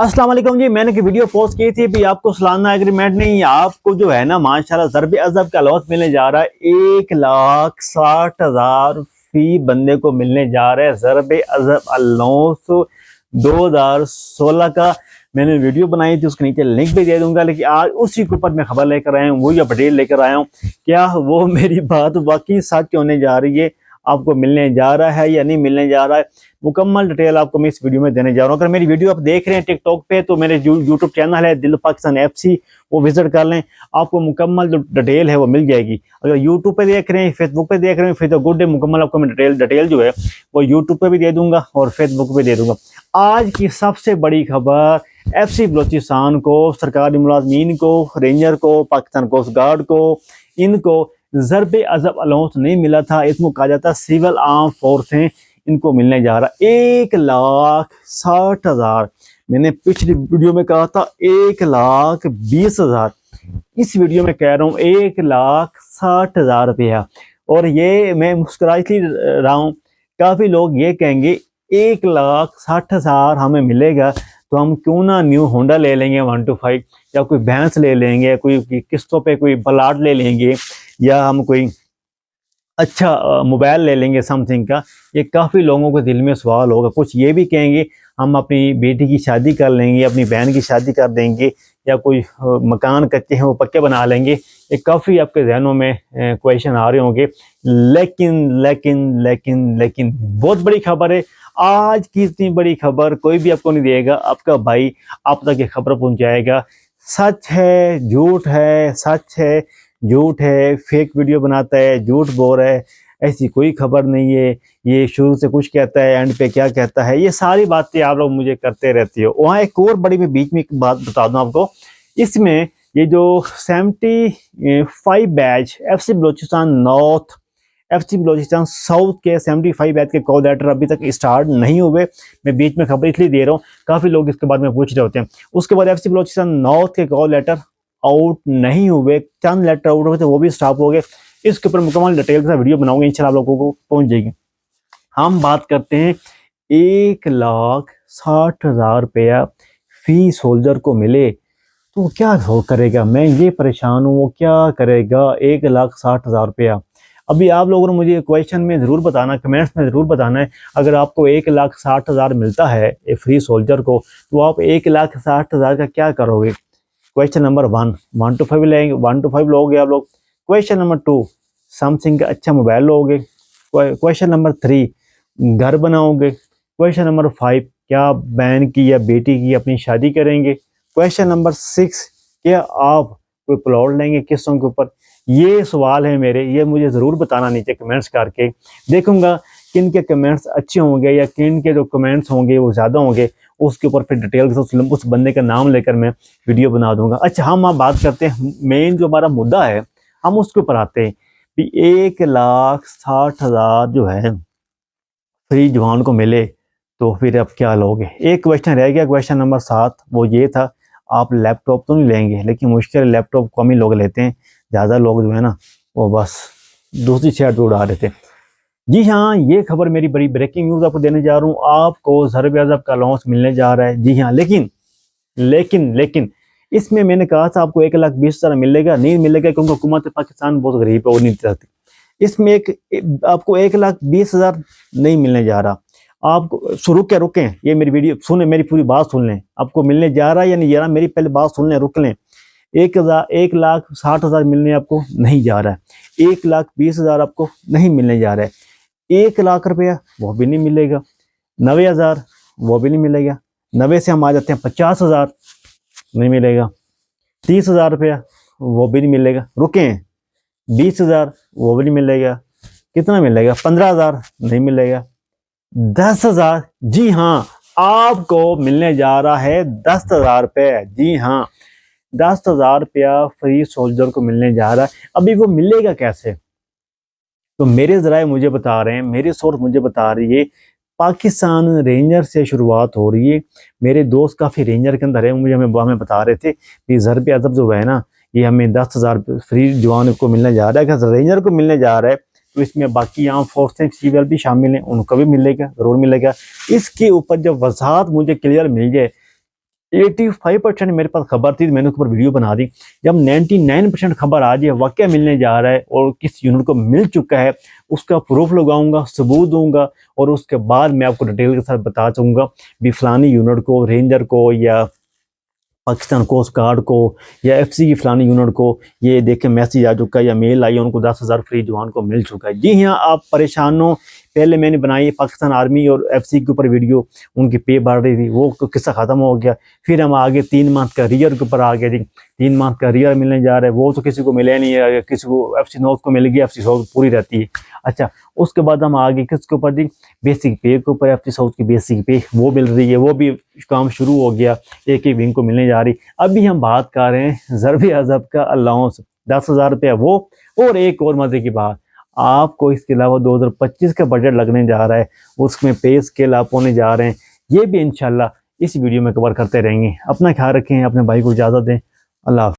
السلام علیکم جی میں نے کہ ویڈیو پوسٹ کی تھی بھی آپ کو سالانہ ایگریمنٹ نہیں، آپ کو جو ہے نا، ماشاءاللہ ضرب ازب کا لوس ملنے جا رہا ہے۔ ایک لاکھ ساٹھ ہزار فی بندے کو ملنے جا رہا ہے۔ ضرب ازب اللوس دو ہزار سولہ کا۔ میں نے ویڈیو بنائی تھی، اس کے نیچے لنک بھی دے دوں گا، لیکن آج اسی کے اوپر میں خبر لے کر آیا ہوں، وہی اپڈیٹ لے کر آیا ہوں۔ کیا وہ میری بات واقعی سچ ہونے جا رہی ہے؟ آپ کو ملنے جا رہا ہے یا نہیں ملنے جا رہا ہے، مکمل ڈیٹیل آپ کو میں اس ویڈیو میں دینے جا رہا ہوں۔ اگر میری ویڈیو آپ دیکھ رہے ہیں ٹک ٹاک پہ، تو میرے یوٹیوب چینل ہے دل پاکستان ایف سی، وہ وزٹ کر لیں۔ آپ کو مکمل جو ڈیٹیل ہے وہ مل جائے گی۔ اگر یوٹیوب پہ دیکھ رہے ہیں فیس بک پہ دیکھ رہے ہیں پھر تو گڈ ڈے مکمل آپ کو میں ڈیٹیل ڈیٹیل جو ہے وہ یوٹیوب پہ بھی دے دوں گا اور فیس بک پہ دے دوں گا۔ آج کی سب سے بڑی خبر، ایف سی بلوچستان کو، سرکاری ملازمین کو، رینجر کو، پاکستان کوسٹ گارڈ کو، ان کو ضرب ازب الاؤنس نہیں ملا تھا۔ اس کو کہا جاتا سول آرم فورس ہیں ان کو ملنے جا رہا۔ ایک لاکھ ساٹھ ہزار۔ میں نے پچھلی ویڈیو میں کہا تھا، ایک لاکھ بیس ہزار۔ اس ویڈیو میں کہہ رہا ہوں، ایک لاکھ ساٹھ ہزار روپیہ۔ اور یہ میں مسکرا اس لیے رہا ہوں۔ کافی لوگ یہ کہیں گے، ایک لاکھ ساٹھ ہزار ہمیں ملے گا تو ہم کیوں نہ نیو ہونڈا لے لیں گے، ون ٹو فائیو یا کوئی بھینس لے لیں گے، کوئی قسطوں پہ کوئی پلاٹ لے لیں گے۔ یا ہم کوئی اچھا موبائل لے لیں گے سم تھنگ کا، یہ کافی لوگوں کے دل میں سوال ہوگا۔ کچھ یہ بھی کہیں گے، ہم اپنی بیٹی کی شادی کر لیں گے، اپنی بہن کی شادی کر دیں گے، یا کوئی مکان کچے ہیں وہ پکے بنا لیں گے۔ یہ کافی آپ کے ذہنوں میں کویشچن آ رہے ہوں گے۔ لیکن لیکن لیکن لیکن بہت بڑی خبر ہے۔ آج کی اتنی بڑی خبر کوئی بھی آپ کو نہیں دے گا۔ آپ کا بھائی آپ تک یہ خبر پہنچائے گا۔ سچ ہے، جھوٹ ہے، سچ ہے۔ جھوٹ ہے فیک ویڈیو بناتا ہے، جھوٹ بول رہا ہے، ایسی کوئی خبر نہیں ہے۔ یہ شروع سے کچھ کہتا ہے اینڈ پہ کیا کہتا ہے؟ یہ ساری باتیں آپ لوگ مجھے کرتے رہتی ہو۔ وہاں ایک اور بڑی میں بیچ میں ایک بات بتا دوں آپ کو۔ اس میں یہ جو seventy five batch F C Balochistan north F C Balochistan south کے سیونٹی فائیو بیچ کے کال لیٹر ابھی تک اسٹارٹ نہیں ہوئے۔ میں بیچ میں خبر اس لیے دے رہا ہوں، کافی لوگ اس کے بارے میں پوچھ رہے ہوتے ہیں۔ اس کے بعد ایف سی بلوچستان نارتھ کے کال لیٹر آؤٹ نہیں ہوئے، چند لیٹر آؤٹ ہوئے تھے وہ بھی سٹاپ ہو گئے۔ اس کے اوپر مکمل ڈیٹیل کا ویڈیو بناؤں گے، انشاءاللہ آپ لوگوں کو پہنچ جائے گی۔ ہم بات کرتے ہیں، ایک لاکھ ساٹھ ہزار روپیہ فی سولجر کو ملے تو وہ کیا ہو کرے گا؟ میں یہ پریشان ہوں، وہ کیا کرے گا؟ ایک لاکھ ساٹھ ہزار روپیہ۔ ابھی آپ لوگوں نے مجھے کویشچن میں ضرور بتانا کمنٹس میں ضرور بتانا ہے۔ اگر آپ کو ایک لاکھ ساٹھ ہزار ملتا ہے فری سولجر کو، تو آپ ایک لاکھ ساٹھ ہزار کا کیا کرو گے؟ Question number one one two five لیں گے ون ٹو فائیو لو گے آپ لوگ کویشچن نمبر ٹو سمسنگ کا اچھا موبائل لو گے کویشچن نمبر تھری گھر بناؤ گے کویشچن نمبر فائیو کیا بہن کی یا بیٹی کی اپنی شادی کریں گے کویشچن نمبر سکس کیا آپ کوئی پلاٹ لیں گے قسطوں کے اوپر یہ سوال ہے میرے یہ مجھے ضرور بتانا نیچے کمنٹس کر کے دیکھوں گا کن کے کمنٹس اچھے ہوں گے یا کن کے جو کمنٹس ہوں گے وہ زیادہ ہوں گے، اس کے اوپر پھر ڈیٹیل اس بندے کا نام لے کر میں ویڈیو بنا دوں گا۔ اچھا ہم آپ بات کرتے ہیں۔ مین جو ہمارا مدعا ہے، ہم اس کے اوپر آتے ہیں بھی ایک لاکھ ساٹھ ہزار جو ہے فری جوان کو ملے تو پھر اب کیا لوگے ایک کویشچن رہ گیا۔ کویشچن نمبر سات وہ یہ تھا، آپ لیپ ٹاپ تو نہیں لیں گے، لیکن مشکل لیپ ٹاپ کم ہی لوگ لیتے ہیں۔ زیادہ لوگ جو ہے نا، وہ بس دوسری شہر پہ اڑا دیتے جی ہاں یہ خبر میری بڑی بریکنگ نیوز آپ کو دینے جا رہا ہوں۔ آپ کو ضرب اضب کا لانس ملنے جا رہا ہے۔ جی ہاں لیکن لیکن لیکن، اس میں میں نے کہا تھا آپ کو ایک لاکھ بیس ہزار ملے گا، نہیں ملے گا، کیونکہ حکومت پاکستان بہت غریب ہے وہ نہیں چاہتی۔ اس میں ایک، آپ کو ایک لاکھ بیس ہزار نہیں ملنے جا رہا۔ آپ کو رکیں رکیں یہ میری ویڈیو سنیں، میری پوری بات سن لیں۔ آپ کو ملنے جا رہا ہے یا نہیں جا رہا، میری پہلے بات سن لیں، رک لیں۔ ایک ہزار، ایک لاکھ ساٹھ ہزار ملنے آپ کو نہیں جا رہا ہے۔ ایک لاکھ بیس ہزار آپ کو نہیں ملنے جا رہا ہے۔ ایک لاکھ روپیہ، وہ بھی نہیں ملے گا۔ نوے ہزار، وہ بھی نہیں ملے گا۔ نوے سے ہم آ جاتے ہیں، پچاس ہزار نہیں ملے گا۔ تیس ہزار روپیہ، وہ بھی نہیں ملے گا۔ رکیں۔ بیس ہزار، وہ بھی نہیں ملے گا۔ کتنا ملے گا؟ پندرہ ہزار نہیں ملے گا۔ دس ہزار جی ہاں آپ کو ملنے جا رہا ہے دس ہزار روپے جی ہاں دس ہزار روپیہ فری سولجر کو ملنے جا رہا ہے۔ ابھی وہ ملے گا کیسے؟ تو میرے ذرائع مجھے بتا رہے ہیں میری سورس مجھے بتا رہی ہے، پاکستان رینجر سے شروعات ہو رہی ہے۔ میرے دوست کافی رینجر کے اندر ہے مجھے ہمیں ہمیں بتا رہے تھے کہ ضرب ادب جو ہے نا، یہ ہمیں دس ہزار فری جوان کو ملنے جا رہا ہے، اگر رینجر کو ملنے جا رہا ہے، تو اس میں باقی عام فورسیں سیویل بھی شامل ہیں، ان کو بھی ملے گا، ضرور ملے گا۔ اس کے اوپر جب وضاحت مجھے کلیئر مل جائے ایٹی فائیو پرسینٹ میرے پاس خبر تھی، میں نے اس پر ویڈیو بنا دی۔ جب نائنٹی نائن پرسینٹ خبر آ جائے واقعہ ملنے جا رہا ہے اور کس یونٹ کو مل چکا ہے، اس کا پروف لگاؤں گا، ثبوت دوں گا اور اس کے بعد میں آپ کو ڈیٹیل کے ساتھ بتا چاہوں گا بھی فلانی یونٹ کو رینجر کو یا پاکستان کوسٹ گارڈ کو یا ایف سی کی فلانی یونٹ کو۔ یہ دیکھیں میسیج آ چکا ہے یا میل آئی ہے، ان کو دس ہزار فری جوان کو مل چکا ہے۔ جی ہاں آپ پریشان ہو پہلے میں نے بنائی پاکستان آرمی اور ایف سی کے اوپر ویڈیو، ان کی پے بڑھ رہی تھی، وہ قصہ ختم ہو گیا۔ پھر ہم آگے تین منتھ کا ریئر کے اوپر آ گئے۔ جی تین منتھ کا ریئر ملنے جا رہا ہے، وہ تو کسی کو ملے نہیں ہے کسی کو ایف سی نوز کو مل گیا، ایف سی ساؤتھ پوری رہتی ہے۔ اچھا اس کے بعد ہم آگے کس کے اوپر؟ جی بیسک پے کے اوپر ایف سی ساؤتھ کی بیسک پے وہ مل رہی ہے، وہ بھی کام شروع ہو گیا۔ ایک ایک ونگ کو ملنے جا رہی۔ ابھی ہم بات کر رہے ہیں ضرب اذب کا الاؤنس دس ہزار روپیہ وہ، اور ایک اور مزے کی بات۔ آپ کو اس کے علاوہ دو ہزار پچیس کا بجٹ لگنے جا رہا ہے، اس میں پے اسکیل آپ ہونے جا رہے ہیں۔ یہ بھی انشاءاللہ اس ویڈیو میں کور کرتے رہیں گے۔ اپنا خیال رکھیں، اپنے بھائی کو اجازت دیں۔ اللہ حافظ۔